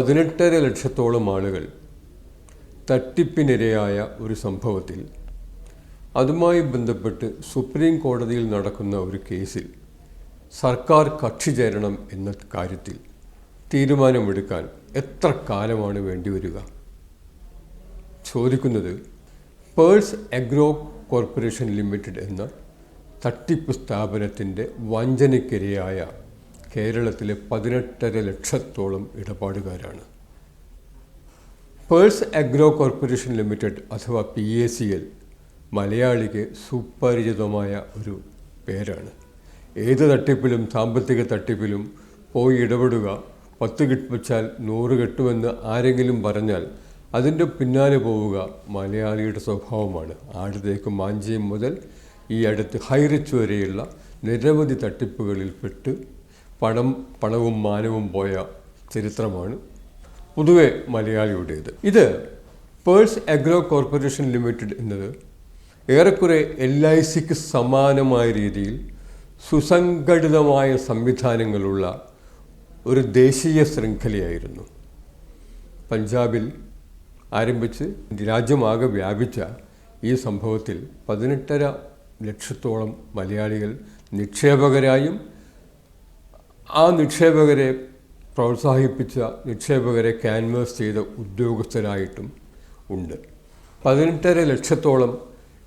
പതിനെട്ടര ലക്ഷത്തോളം ആളുകൾ തട്ടിപ്പിനിരയായ ഒരു സംഭവത്തിൽ അതുമായി ബന്ധപ്പെട്ട് സുപ്രീം കോടതിയിൽ നടക്കുന്ന ഒരു കേസിൽ സർക്കാർ കക്ഷി ചേരണം എന്ന കാര്യത്തിൽ തീരുമാനമെടുക്കാൻ എത്ര കാലമാണ് വേണ്ടിവരിക ചോദിക്കുന്നത് പേഴ്സ് അഗ്രോ കോർപ്പറേഷൻ ലിമിറ്റഡ് എന്ന തട്ടിപ്പ് സ്ഥാപനത്തിന്റെ വഞ്ചനയ്ക്കിരയായ കേരളത്തിലെ പതിനെട്ടര ലക്ഷത്തോളം ഇടപാടുകാരാണ്. പേഴ്സ് അഗ്രോ കോർപ്പറേഷൻ ലിമിറ്റഡ് അഥവാ പി എ സി എൽ മലയാളിക്ക് സുപരിചിതമായ ഒരു പേരാണ്. ഏത് തട്ടിപ്പിലും സാമ്പത്തിക തട്ടിപ്പിലും പോയി ഇടപെടുക പത്ത് കിട്ടുവച്ചാൽ നൂറ് കെട്ടുമെന്ന് ആരെങ്കിലും പറഞ്ഞാൽ അതിന്റെ പിന്നാലെ പോവുക മലയാളിയുടെ സ്വഭാവമാണ്. ആടുതേക്ക് മാഞ്ചിയം മുതൽ ഈ അടുത്ത് ഹൈറിച്ച് വരെയുള്ള നിരവധി തട്ടിപ്പുകളിൽ പെട്ട് പണം പണവും മാനവും പോയ ചരിത്രമാണ് പൊതുവെ മലയാളിയുടേത്. ഇത് പേഴ്സ് അഗ്രോ കോർപ്പറേഷൻ ലിമിറ്റഡ് എന്നത് ഏറെക്കുറെ എൽ ഐ സിക്ക് സമാനമായ രീതിയിൽ സുസംഘടിതമായ സംവിധാനങ്ങളുള്ള ഒരു ദേശീയ ശൃംഖലയായിരുന്നു. പഞ്ചാബിൽ ആരംഭിച്ച് രാജ്യമാകെ വ്യാപിച്ച ഈ സംഭവത്തിൽ പതിനെട്ടര ലക്ഷത്തോളം മലയാളികൾ നിക്ഷേപകരായും ആ നിക്ഷേപകരെ പ്രോത്സാഹിപ്പിച്ച നിക്ഷേപകരെ ക്യാൻവാസ് ചെയ്ത ഉദ്യോഗസ്ഥരായിട്ടും ഉണ്ട്. പതിനെട്ടര ലക്ഷത്തോളം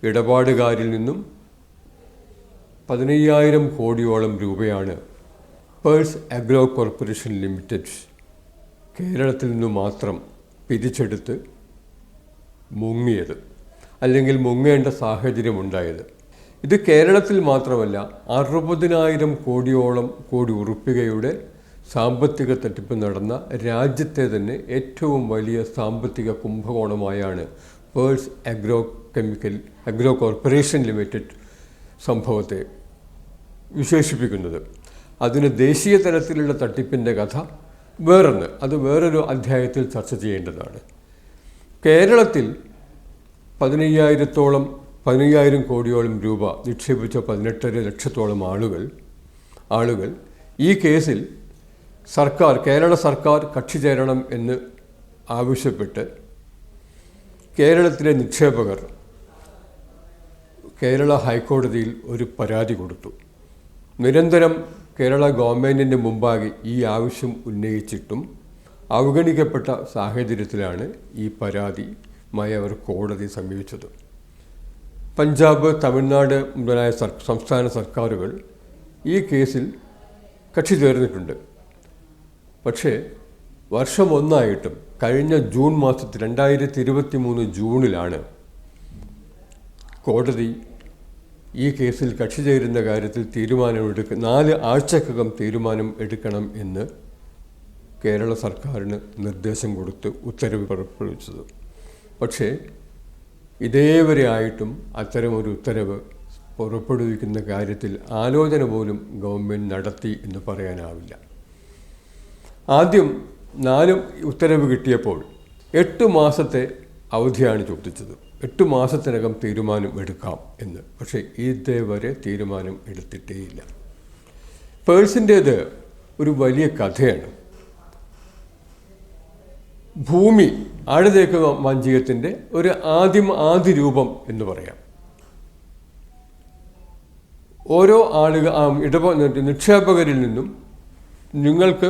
ഇടപാടുകാരിൽ നിന്നും പതിനയ്യായിരം കോടിയോളം രൂപയാണ് പേഴ്സ് അഗ്രോ കോർപ്പറേഷൻ ലിമിറ്റഡ് കേരളത്തിൽ നിന്ന് മാത്രം പിരിച്ചെടുത്ത് മുങ്ങിയത് അല്ലെങ്കിൽ മുങ്ങേണ്ട സാഹചര്യമുണ്ടായത്. ഇത് കേരളത്തിൽ മാത്രമല്ല അറുപതിനായിരം കോടിയോളം കോടി ഉറുപ്പികയുടെ സാമ്പത്തിക തട്ടിപ്പ് നടന്ന രാജ്യത്തെ തന്നെ ഏറ്റവും വലിയ സാമ്പത്തിക കുംഭകോണമായാണ് Pearls agro chemical agro corporation limited സംഭവത്തെ വിശേഷിപ്പിക്കുന്നത്. അതിന് ദേശീയ തലത്തിലുള്ള തട്ടിപ്പിന്റെ കഥ വേറൊന്ന്. അത് വേറൊരു അധ്യായത്തിൽ ചർച്ച ചെയ്യേണ്ടതാണ്. കേരളത്തിൽ പതിനയ്യായിരത്തോളം പതിനയ്യായിരം കോടിയോളം രൂപ നിക്ഷേപിച്ച പതിനെട്ടര ലക്ഷത്തോളം ആളുകൾ ആളുകൾ ഈ കേസിൽ സർക്കാർ കേരള സർക്കാർ കക്ഷി ചേരണം എന്ന് ആവശ്യപ്പെട്ട് കേരളത്തിലെ നിക്ഷേപകർ കേരള ഹൈക്കോടതിയിൽ ഒരു പരാതി കൊടുത്തു. നിരന്തരം കേരള ഗവൺമെന്റിന്റെ മുമ്പാകെ ഈ ആവശ്യം ഉന്നയിച്ചിട്ടും അവഗണിക്കപ്പെട്ട സാഹചര്യത്തിലാണ് ഈ പരാതിയുമായി അവർ കോടതി സമീപിച്ചത്. പഞ്ചാബ് തമിഴ്നാട് മുതലായ സംസ്ഥാന സർക്കാരുകൾ ഈ കേസിൽ കക്ഷി ചേർന്നിട്ടുണ്ട്. പക്ഷേ വർഷം ഒന്നായിട്ടും കഴിഞ്ഞ ജൂൺ മാസത്തിൽ രണ്ടായിരത്തി ഇരുപത്തി മൂന്ന് ജൂണിലാണ് കോടതി ഈ കേസിൽ കക്ഷി ചേരുന്ന കാര്യത്തിൽ തീരുമാനമെടുക്ക നാല് ആഴ്ചക്കകം തീരുമാനം എടുക്കണം എന്ന് കേരള സർക്കാരിന് നിർദ്ദേശം കൊടുത്ത് ഉത്തരവ് പുറപ്പെടുവിച്ചത്. പക്ഷേ ഇതേവരെ ആയിട്ടും അത്തരമൊരു ഉത്തരവ് പുറപ്പെടുവിക്കുന്ന കാര്യത്തിൽ ആലോചന പോലും ഗവൺമെന്റ് നടത്തി എന്ന് പറയാനാവില്ല. ആദ്യം നാലും ഉത്തരവ് കിട്ടിയപ്പോൾ എട്ട് മാസത്തെ അവധിയാണ് ചോദിച്ചത്. എട്ട് മാസത്തിനകം തീരുമാനം എടുക്കാം എന്ന്. പക്ഷേ ഇതേവരെ തീരുമാനം എടുത്തിട്ടേയില്ല. പേഴ്സിന്റേത് ഒരു വലിയ കഥയാണ്. ഭൂമി ആഴതേക്ക് മാഞ്ചികത്തിന്റെ ഒരു ആദ്യം ആദ്യ രൂപം എന്ന് പറയാം. ഓരോ ആളുകൾ ഇടപ നിക്ഷേപകരിൽ നിന്നും നിങ്ങൾക്ക്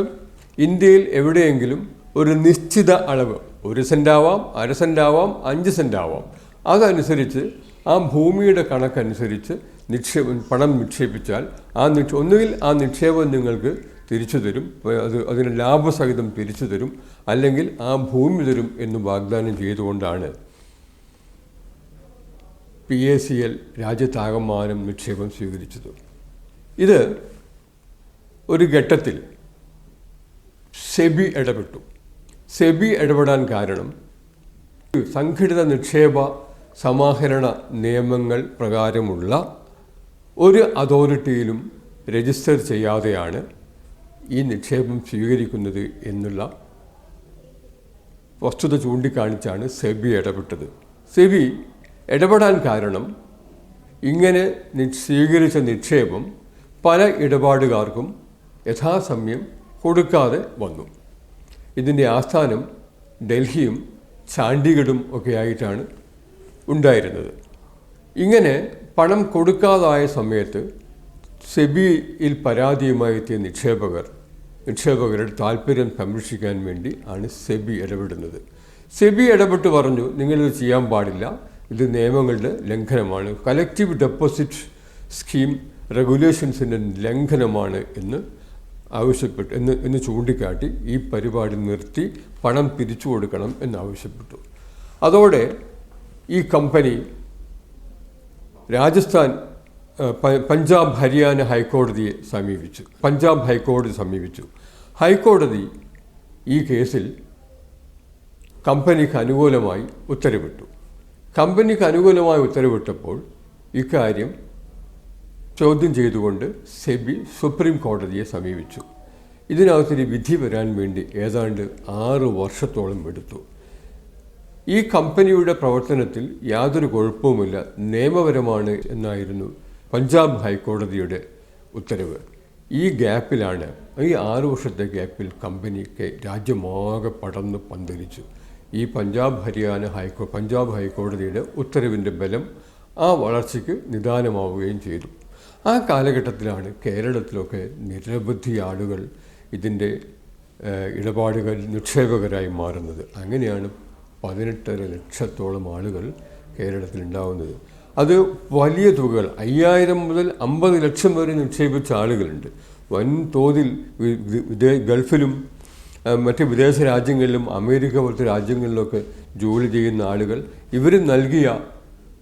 ഇന്ത്യയിൽ എവിടെയെങ്കിലും ഒരു നിശ്ചിത അളവ് ഒരു സെന്റാവാം അര സെന്റാവാം അഞ്ച് സെന്റാവാം അതനുസരിച്ച് ആ ഭൂമിയുടെ കണക്കനുസരിച്ച് നിക്ഷേപം പണം നിക്ഷേപിച്ചാൽ ആ നിക്ഷ ഒന്നുകിൽ ആ നിക്ഷേപം നിങ്ങൾക്ക് തിരിച്ചു തരും. അത് അതിന് ലാഭസഹിതം തിരിച്ചു തരും. അല്ലെങ്കിൽ ആ ഭൂമി തരും എന്ന് വാഗ്ദാനം ചെയ്തുകൊണ്ടാണ് പി എ സി എൽ രാജ്യത്താകമാനം നിക്ഷേപം സ്വീകരിച്ചത്. ഇത് ഒരു ഘട്ടത്തിൽ സെബി ഇടപെട്ടു. സെബി ഇടപെടാൻ കാരണം സംഘടിത നിക്ഷേപ സമാഹരണ നിയമങ്ങൾ പ്രകാരമുള്ള ഒരു അതോറിറ്റിയിലും രജിസ്റ്റർ ചെയ്യാതെയാണ് ഈ നിക്ഷേപം സ്വീകരിക്കുന്നത് എന്നുള്ള വസ്തുത ചൂണ്ടിക്കാണിച്ചാണ് സെബി ഇടപെട്ടത്. സെബി ഇടപെടാൻ കാരണം ഇങ്ങനെ സ്വീകരിച്ച നിക്ഷേപം പല ഇടപാടുകാർക്കും യഥാസമയം കൊടുക്കാതെ വന്നു. ഇതിന്റെ ആസ്ഥാനം ഡൽഹിയും ചാണ്ഡീഗഡും ഒക്കെ ആയിട്ടാണ് ഉണ്ടായിരുന്നത്. ഇങ്ങനെ പണം കൊടുക്കാതായ സമയത്ത് സെബിയിൽ പരാതിയുമായി എത്തിയ നിക്ഷേപകർ നിക്ഷേപകരുടെ താല്പര്യം സംരക്ഷിക്കാൻ വേണ്ടി ആണ് സെബി ഇടപെടുന്നത്. സെബി ഇടപെട്ട് പറഞ്ഞു നിങ്ങളിത് ചെയ്യാൻ പാടില്ല. ഇത് നിയമങ്ങളുടെ ലംഘനമാണ്. കലക്റ്റീവ് ഡെപ്പോസിറ്റ് സ്കീം റെഗുലേഷൻസിന്റെ ലംഘനമാണ് എന്ന് ആവശ്യപ്പെട്ടു എന്ന് എന്ന് ചൂണ്ടിക്കാട്ടി ഈ പരിപാടി നിർത്തി പണം പിരിച്ചു കൊടുക്കണം എന്നാവശ്യപ്പെട്ടു അതോടെ ഈ കമ്പനി രാജസ്ഥാൻ പഞ്ചാബ് ഹരിയാന ഹൈക്കോടതിയെ സമീപിച്ചു. പഞ്ചാബ് ഹൈക്കോടതി സമീപിച്ചു. ഹൈക്കോടതി ഈ കേസിൽ കമ്പനിക്ക് അനുകൂലമായി ഉത്തരവിട്ടു. കമ്പനിക്ക് അനുകൂലമായി ഉത്തരവിട്ടപ്പോൾ ഇക്കാര്യം ചോദ്യം ചെയ്തുകൊണ്ട് സെബി സുപ്രീം കോടതിയെ സമീപിച്ചു. ഇതിനകത്തൊരു വിധി വരാൻ വേണ്ടി ഏതാണ്ട് ആറ് വർഷത്തോളം എടുത്തു. ഈ കമ്പനിയുടെ പ്രവർത്തനത്തിൽ യാതൊരു കുഴപ്പവുമില്ല. നിയമപരമാണ് എന്നായിരുന്നു പഞ്ചാബ് ഹൈക്കോടതിയുടെ ഉത്തരവ്. ഈ ഗ്യാപ്പിലാണ് ഈ ആറു വർഷത്തെ ഗ്യാപ്പിൽ കമ്പനിക്ക് രാജ്യമാകെ പടർന്ന് പന്തലിച്ചു. ഈ പഞ്ചാബ് ഹരിയാന ഹൈക്കോ പഞ്ചാബ് ഹൈക്കോടതിയുടെ ഉത്തരവിന്റെ ബലം ആ വളർച്ചയ്ക്ക് നിദാനമാവുകയും ചെയ്തു. ആ കാലഘട്ടത്തിലാണ് കേരളത്തിലൊക്കെ നിരവധി ആളുകൾ ഇതിന്റെ ഇടപാടുകൾ നിക്ഷേപകരായി മാറുന്നത്. അങ്ങനെയാണ് പതിനെട്ടര ലക്ഷത്തോളം ആളുകൾ കേരളത്തിൽ ഉണ്ടാവുന്നത്. അത് വലിയ തുകകൾ. അയ്യായിരം മുതൽ അമ്പത് ലക്ഷം വരെ നിക്ഷേപിച്ച ആളുകളുണ്ട്. വൻതോതിൽ ഗൾഫിലും മറ്റ് വിദേശ രാജ്യങ്ങളിലും അമേരിക്ക പോലത്തെ രാജ്യങ്ങളിലൊക്കെ ജോലി ചെയ്യുന്ന ആളുകൾ ഇവർ നൽകിയ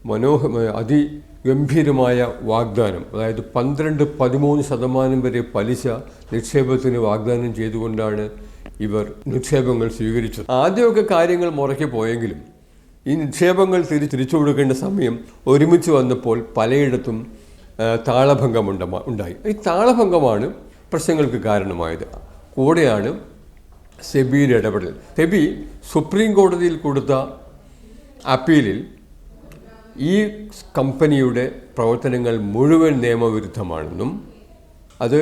മനോഹ അതിഗംഭീരമായ വാഗ്ദാനം അതായത് പന്ത്രണ്ട് പതിമൂന്ന് ശതമാനം വരെ പലിശ നിക്ഷേപത്തിന് വാഗ്ദാനം ചെയ്തുകൊണ്ടാണ് ഇവർ നിക്ഷേപങ്ങൾ സ്വീകരിച്ചത്. ആദ്യമൊക്കെ കാര്യങ്ങൾ മുറയ്ക്ക് പോയെങ്കിലും ഈ നിക്ഷേപങ്ങൾ തിരി തിരിച്ചു കൊടുക്കേണ്ട സമയം ഒരുമിച്ച് വന്നപ്പോൾ പലയിടത്തും താളഭംഗം താളഭംഗമുണ്ട ഉണ്ടായി. ഈ താളഭംഗമാണ് പ്രശ്നങ്ങൾക്ക് കാരണമായത്. കൂടെയാണ് സെബിയുടെ ഇടപെടൽ. സെബി സുപ്രീം കോടതിയിൽ കൊടുത്ത അപ്പീലിൽ ഈ കമ്പനിയുടെ പ്രവർത്തനങ്ങൾ മുഴുവൻ നിയമവിരുദ്ധമാണെന്നും അത്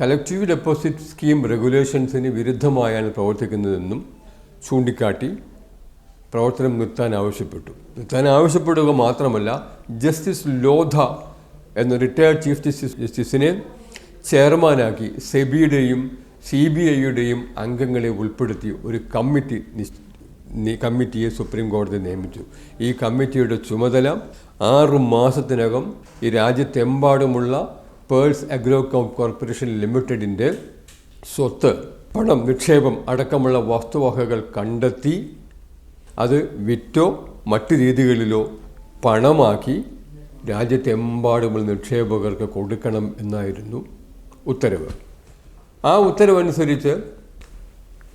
കലക്റ്റീവ് ഡെപ്പോസിറ്റ് സ്കീം റെഗുലേഷൻസിന് വിരുദ്ധമായാണ് പ്രവർത്തിക്കുന്നതെന്നും ചൂണ്ടിക്കാട്ടി പ്രവർത്തനം നിർത്താൻ ആവശ്യപ്പെട്ടു. നിർത്താൻ ആവശ്യപ്പെടുക മാത്രമല്ല ജസ്റ്റിസ് ലോധ എന്ന റിട്ടയർഡ് ചീഫ് ജസ്റ്റിസ് ജസ്റ്റിസിനെ ചെയർമാനാക്കി സെബിയുടെയും സി ബി ഐയുടെയും അംഗങ്ങളെ ഉൾപ്പെടുത്തി ഒരു കമ്മിറ്റി കമ്മിറ്റിയെ സുപ്രീം കോടതി നിയമിച്ചു. ഈ കമ്മിറ്റിയുടെ ചുമതല ആറു മാസത്തിനകം ഈ രാജ്യത്തെമ്പാടുമുള്ള പേൾസ് അഗ്രോ കോർപ്പറേഷൻ ലിമിറ്റഡിന്റെ സ്വത്ത് പണം നിക്ഷേപം അടക്കമുള്ള വസ്തുവകകൾ കണ്ടെത്തി അത് വിറ്റോ മറ്റു രീതികളിലോ പണമാക്കി രാജ്യത്തെമ്പാടുമുള്ള നിക്ഷേപകർക്ക് കൊടുക്കണം എന്നായിരുന്നു ഉത്തരവ്. ആ ഉത്തരവനുസരിച്ച്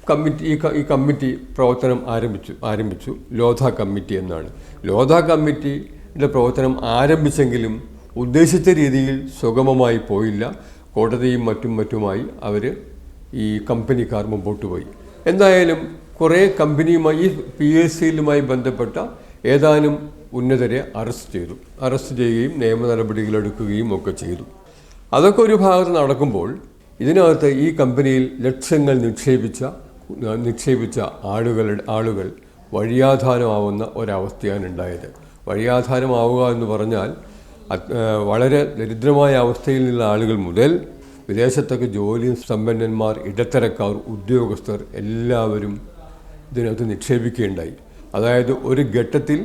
കമ്മിറ്റി ഈ കമ്മിറ്റി പ്രവർത്തനം ആരംഭിച്ചു ആരംഭിച്ചു. ലോധ കമ്മിറ്റി എന്നാണ്. ലോധ കമ്മിറ്റിയുടെ പ്രവർത്തനം ആരംഭിച്ചെങ്കിലും ഉദ്ദേശിച്ച രീതിയിൽ സുഗമമായി പോയില്ല. കോടതിയും മറ്റും മറ്റുമായി അവർ ഈ കമ്പനിക്കാർ മുമ്പോട്ട് പോയി. എന്തായാലും കുറേ കമ്പനിയുമായി ഈ പി എസ് സിയിലുമായി ബന്ധപ്പെട്ട ഏതാനും ഉന്നതരെ അറസ്റ്റ് ചെയ്തു. അറസ്റ്റ് ചെയ്യുകയും നിയമ നടപടികളെടുക്കുകയും ഒക്കെ ചെയ്തു. അതൊക്കെ ഒരു ഭാഗത്ത് നടക്കുമ്പോൾ ഇതിനകത്ത് ഈ കമ്പനിയിൽ ലക്ഷങ്ങൾ നിക്ഷേപിച്ച നിക്ഷേപിച്ച ആളുകളുടെ ആളുകൾ വഴിയാധാരമാവുന്ന ഒരവസ്ഥയാണ് ഉണ്ടായത്. വഴിയാധാരമാവുക എന്ന് പറഞ്ഞാൽ വളരെ ദരിദ്രമായ അവസ്ഥയിൽ നിന്നുള്ള ആളുകൾ മുതൽ വിദേശത്തൊക്കെ ജോലി സമ്പന്നന്മാർ ഇടത്തരക്കാർ ഉദ്യോഗസ്ഥർ എല്ലാവരും ഇതിനകത്ത് നിക്ഷേപിക്കുകയുണ്ടായി. അതായത് ഒരു ഘട്ടത്തിൽ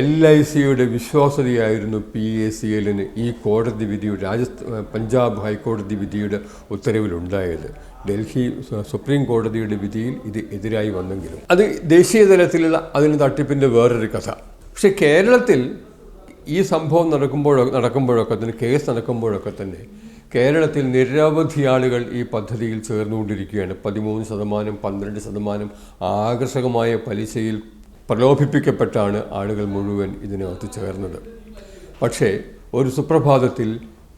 എൽ ഐ സിയുടെ വിശ്വാസ്യതയായിരുന്നു പി എ സി എല്ലിന് ഈ കോടതി വിധി രാജസ്ഥാൻ പഞ്ചാബ് ഹൈക്കോടതി വിധിയുടെ ഉത്തരവിലുണ്ടായത്. ഡൽഹി സുപ്രീം കോടതിയുടെ വിധിയിൽ ഇത് എതിരായി വന്നെങ്കിലും. അത് ദേശീയ തലത്തിലുള്ള അതിന് തട്ടിപ്പിന്റെ വേറൊരു കഥ. പക്ഷെ കേരളത്തിൽ ഈ സംഭവം നടക്കുമ്പോഴൊക്കെ നടക്കുമ്പോഴൊക്കെ തന്നെ കേസ് നടക്കുമ്പോഴൊക്കെ തന്നെ കേരളത്തിൽ നിരവധി ആളുകൾ ഈ പദ്ധതിയിൽ ചേർന്നുകൊണ്ടിരിക്കുകയാണ്. പതിമൂന്ന് ശതമാനം പന്ത്രണ്ട് ശതമാനം ആകർഷകമായ പലിശയിൽ പ്രലോഭിപ്പിക്കപ്പെട്ടാണ് ആളുകൾ മുഴുവൻ ഇതിനകത്ത് ചേർന്നത്. പക്ഷേ ഒരു സുപ്രഭാതത്തിൽ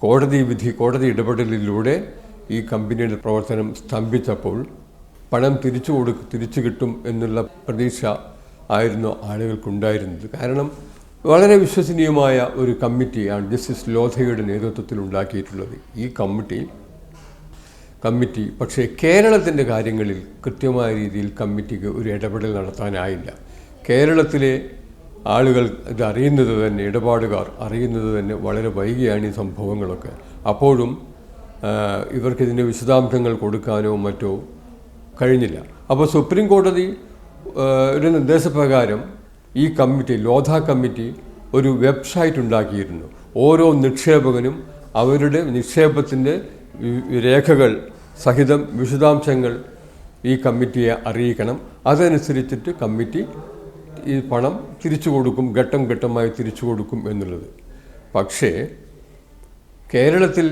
കോടതി വിധി കോടതി ഇടപെടലിലൂടെ ഈ കമ്പനിയുടെ പ്രവർത്തനം സ്തംഭിച്ചപ്പോൾ പണം തിരിച്ചു കൊടു തിരിച്ചു കിട്ടും എന്നുള്ള പ്രതീക്ഷ ആയിരുന്നു ആളുകൾക്കുണ്ടായിരുന്നത്. കാരണം വളരെ വിശ്വസനീയമായ ഒരു കമ്മിറ്റിയാണ് ജസ്റ്റിസ് ലോധയുടെ നേതൃത്വത്തിൽ ഉണ്ടാക്കിയിട്ടുള്ളത്. ഈ കമ്മിറ്റി കമ്മിറ്റി പക്ഷേ കേരളത്തിന്റെ കാര്യങ്ങളിൽ കൃത്യമായ രീതിയിൽ കമ്മിറ്റിക്ക് ഒരു ഇടപെടൽ നടത്താനായില്ല. കേരളത്തിലെ ആളുകൾ ഇത് അറിയുന്നത് തന്നെ ഇടപാടുകാർ അറിയുന്നത് തന്നെ വളരെ വൈകിയാണ് ഈ സംഭവങ്ങളൊക്കെ. അപ്പോഴും ഇവർക്കിതിന്റെ വിശദാംശങ്ങൾ കൊടുക്കാനോ മറ്റോ കഴിഞ്ഞില്ല. അപ്പോൾ സുപ്രീം കോടതി ഒരു നിർദ്ദേശപ്രകാരം ഈ കമ്മിറ്റി ലോധ കമ്മിറ്റി ഒരു വെബ്സൈറ്റ് ഉണ്ടാക്കിയിരുന്നു. ഓരോ നിക്ഷേപകനും അവരുടെ നിക്ഷേപത്തിന്റെ രേഖകൾ സഹിതം വിശദാംശങ്ങൾ ഈ കമ്മിറ്റിയെ അറിയിക്കണം. അതനുസരിച്ചിട്ട് കമ്മിറ്റി ഈ പണം തിരിച്ചു കൊടുക്കും ഘട്ടം ഘട്ടമായി തിരിച്ചു കൊടുക്കും എന്നുള്ളത്. പക്ഷേ കേരളത്തിൽ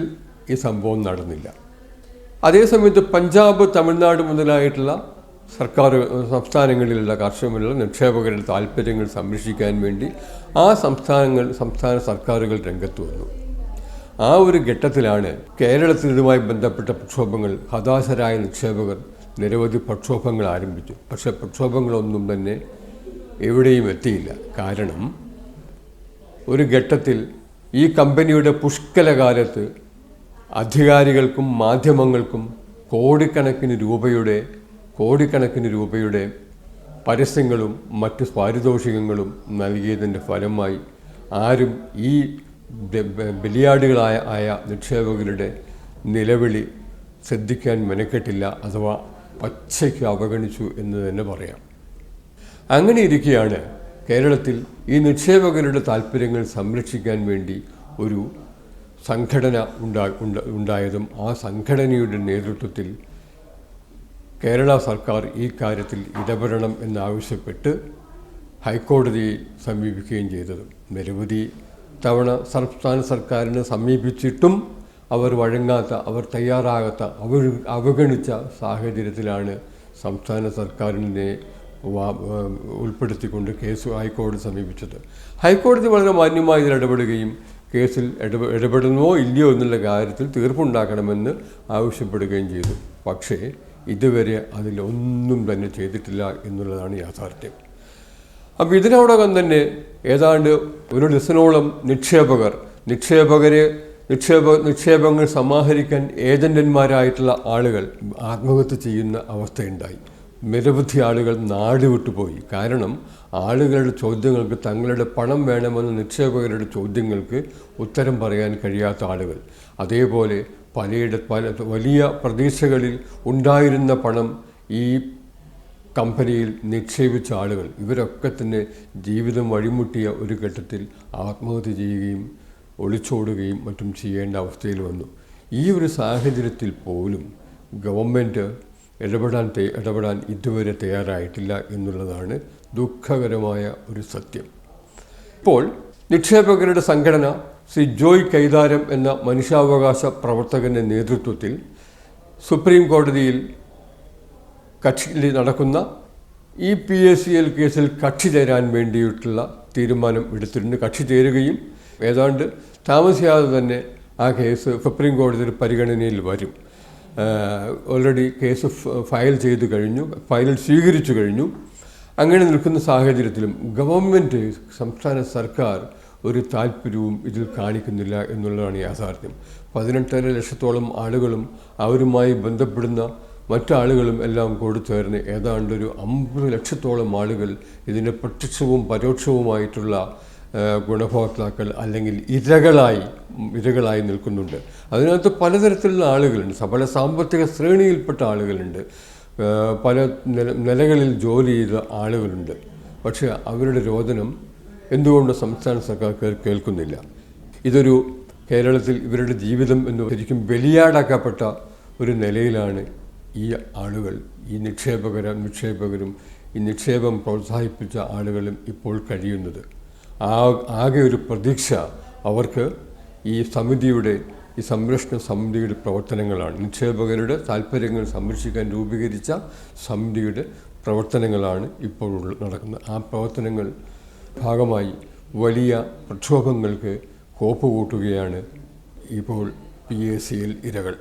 ഈ സംഭവം നടന്നില്ല. അതേസമയത്ത് പഞ്ചാബ് തമിഴ്നാട് മുതലായിട്ടുള്ള സർക്കാർ സംസ്ഥാനങ്ങളിലുള്ള കർഷകരുടെ നിക്ഷേപകരുടെ താല്പര്യങ്ങൾ സംരക്ഷിക്കാൻ വേണ്ടി ആ സംസ്ഥാനങ്ങൾ സംസ്ഥാന സർക്കാരുകൾ രംഗത്ത് വന്നു. ആ ഒരു ഘട്ടത്തിലാണ് കേരളത്തിൽ ഇതുമായി ബന്ധപ്പെട്ട പ്രക്ഷോഭങ്ങൾ ഹതാശരായ നിക്ഷേപകർ നിരവധി പ്രക്ഷോഭങ്ങൾ ആരംഭിച്ചു. പക്ഷേ പ്രക്ഷോഭങ്ങളൊന്നും തന്നെ എവിടെയും എത്തിയില്ല. കാരണം ഒരു ഘട്ടത്തിൽ ഈ കമ്പനിയുടെ പുഷ്കലകാലത്ത് അധികാരികൾക്കും മാധ്യമങ്ങൾക്കും കോടിക്കണക്കിന് രൂപയുടെ കോടിക്കണക്കിന് രൂപയുടെ പരസ്യങ്ങളും മറ്റ് പാരിതോഷികങ്ങളും നൽകിയതിന്റെ ഫലമായി ആരും ഈ ബലിയാടുകളായ ആയ നിക്ഷേപകരുടെ നിലവിളി ശ്രദ്ധിക്കാൻ മെനക്കെട്ടില്ല അഥവാ പച്ചയ്ക്ക് അവഗണിച്ചു എന്ന് തന്നെ പറയാം. അങ്ങനെ ഇരിക്കെയാണ് കേരളത്തിൽ ഈ നിക്ഷേപകരുടെ താല്പര്യങ്ങൾ സംരക്ഷിക്കാൻ വേണ്ടി ഒരു സംഘടന ഉണ്ടാ ഉണ്ടായതും ആ സംഘടനയുടെ നേതൃത്വത്തിൽ കേരള സർക്കാർ ഈ കാര്യത്തിൽ ഇടപെടണം എന്നാവശ്യപ്പെട്ട് ഹൈക്കോടതിയെ സമീപിക്കുകയും ചെയ്തത്. നിരവധി തവണ സംസ്ഥാന സർക്കാരിനെ സമീപിച്ചിട്ടും അവർ വഴങ്ങാത്ത അവർ തയ്യാറാകാത്ത അവ അവഗണിച്ച സാഹചര്യത്തിലാണ് സംസ്ഥാന സർക്കാരിനെ ഉൾപ്പെടുത്തിക്കൊണ്ട് കേസ് ഹൈക്കോടതി സമീപിച്ചത്. ഹൈക്കോടതി വളരെ മാന്യമായി ഇതിൽ ഇടപെടുകയും കേസിൽ ഇടപെടുന്നുവോ ഇടപെടുന്നോ ഇല്ലയോ എന്നുള്ള കാര്യത്തിൽ തീർപ്പുണ്ടാക്കണമെന്ന് ആവശ്യപ്പെടുകയും ചെയ്തു. പക്ഷേ ഇതുവരെ അതിലൊന്നും തന്നെ ചെയ്തിട്ടില്ല എന്നുള്ളതാണ് യാഥാർത്ഥ്യം. അപ്പോൾ ഇതിനോടകം തന്നെ ഏതാണ്ട് ഒരു ഡസനോളം നിക്ഷേപകർ നിക്ഷേപകരെ നിക്ഷേപ നിക്ഷേപങ്ങൾ സമാഹരിക്കാൻ ഏജന്റന്മാരായിട്ടുള്ള ആളുകൾ ആത്മഹത്യ ചെയ്യുന്ന അവസ്ഥയുണ്ടായി. നിരവധി ആളുകൾ നാട് വിട്ടുപോയി കാരണം ആളുകളുടെ ചോദ്യങ്ങൾക്ക് തങ്ങളുടെ പണം വേണമെന്ന നിക്ഷേപകരുടെ ചോദ്യങ്ങൾക്ക് ഉത്തരം പറയാൻ കഴിയാത്ത ആളുകൾ. അതേപോലെ പലയിട പല വലിയ പ്രതീക്ഷകളിൽ ഉണ്ടായിരുന്ന പണം ഈ കമ്പനിയിൽ നിക്ഷേപിച്ച ആളുകൾ. ഇവരൊക്കെ തന്നെ ജീവിതം വഴിമുട്ടിയ ഒരു ഘട്ടത്തിൽ ആത്മഹത്യ ചെയ്യുകയും ഒളിച്ചോടുകയും മറ്റും ചെയ്യേണ്ട അവസ്ഥയിൽ വന്നു. ഈ ഒരു സാഹചര്യത്തിൽ പോലും ഗവൺമെന്റ് ഇടപെടാൻ ഇടപെടാൻ ഇതുവരെ തയ്യാറായിട്ടില്ല എന്നുള്ളതാണ് ദുഃഖകരമായ ഒരു സത്യം. ഇപ്പോൾ നിക്ഷേപകരുടെ സംഘടന ശ്രീ ജോയ് കൈതാരം എന്ന മനുഷ്യാവകാശ പ്രവർത്തകന്റെ നേതൃത്വത്തിൽ സുപ്രീം കോടതിയിൽ കക്ഷിയിൽ നടക്കുന്ന E P S C L കേസിൽ കക്ഷി ചേരാൻ വേണ്ടിയിട്ടുള്ള തീരുമാനം എടുത്തിട്ടുണ്ട്. കക്ഷി ചേരുകയും ഏതാണ്ട് താമസിയാതെ തന്നെ ആ കേസ് സുപ്രീം കോടതിയിൽ പരിഗണനയിൽ വരും. ഓൾറെഡി കേസ് ഫയൽ ചെയ്തു കഴിഞ്ഞു. ഫയൽ സ്വീകരിച്ചു കഴിഞ്ഞു. അങ്ങനെ നിൽക്കുന്ന സാഹചര്യത്തിലും ഗവൺമെന്റ് സംസ്ഥാന സർക്കാർ ഒരു താല്പര്യവും ഇതിൽ കാണിക്കുന്നില്ല എന്നുള്ളതാണ് യാഥാർത്ഥ്യം. പതിനെട്ടര ലക്ഷത്തോളം ആളുകളും അവരുമായി ബന്ധപ്പെടുന്ന മറ്റാളുകളും എല്ലാം കൂടി ചേർന്ന് ഏതാണ്ട് ഒരു അമ്പത് ലക്ഷത്തോളം ആളുകൾ ഇതിന്റെ പ്രത്യക്ഷവും പരോക്ഷവുമായിട്ടുള്ള ഗുണഭോക്താക്കൾ അല്ലെങ്കിൽ ഇരകളായി ഇരകളായി നിൽക്കുന്നുണ്ട്. അതിനകത്ത് പലതരത്തിലുള്ള ആളുകളുണ്ട്. പല സാമ്പത്തിക ശ്രേണിയിൽപ്പെട്ട ആളുകളുണ്ട്. പല നില നിലകളിൽ ജോലി ചെയ്ത ആളുകളുണ്ട്. പക്ഷേ അവരുടെ രോദനം എന്തുകൊണ്ട് സംസ്ഥാന സർക്കാർ കേൾക്കുന്നില്ല? ഇതൊരു കേരളത്തിൽ ഇവരുടെ ജീവിതം എന്ന് ശരിക്കും ബലിയാടാക്കപ്പെട്ട ഒരു നിലയിലാണ് ഈ ആളുകൾ ഈ നിക്ഷേപകര നിക്ഷേപകരും ഈ നിക്ഷേപം പ്രോത്സാഹിപ്പിച്ച ആളുകളും ഇപ്പോൾ കഴിയുന്നത്. ആ ആകെ ഒരു പ്രതീക്ഷ അവർക്ക് ഈ സമിതിയുടെ ഈ സംരക്ഷണ സമിതിയുടെ പ്രവർത്തനങ്ങളാണ്. നിക്ഷേപകരുടെ താല്പര്യങ്ങൾ സംരക്ഷിക്കാൻ രൂപീകരിച്ച സമിതിയുടെ പ്രവർത്തനങ്ങളാണ് ഇപ്പോൾ നടക്കുന്നത്. ആ പ്രവർത്തനങ്ങൾ ഭാഗമായി വലിയ പ്രക്ഷോഭങ്ങൾക്ക് കോപ്പ് കൂട്ടുകയാണ് ഇപ്പോൾ പി എ സിയിൽ ഇരകൾ.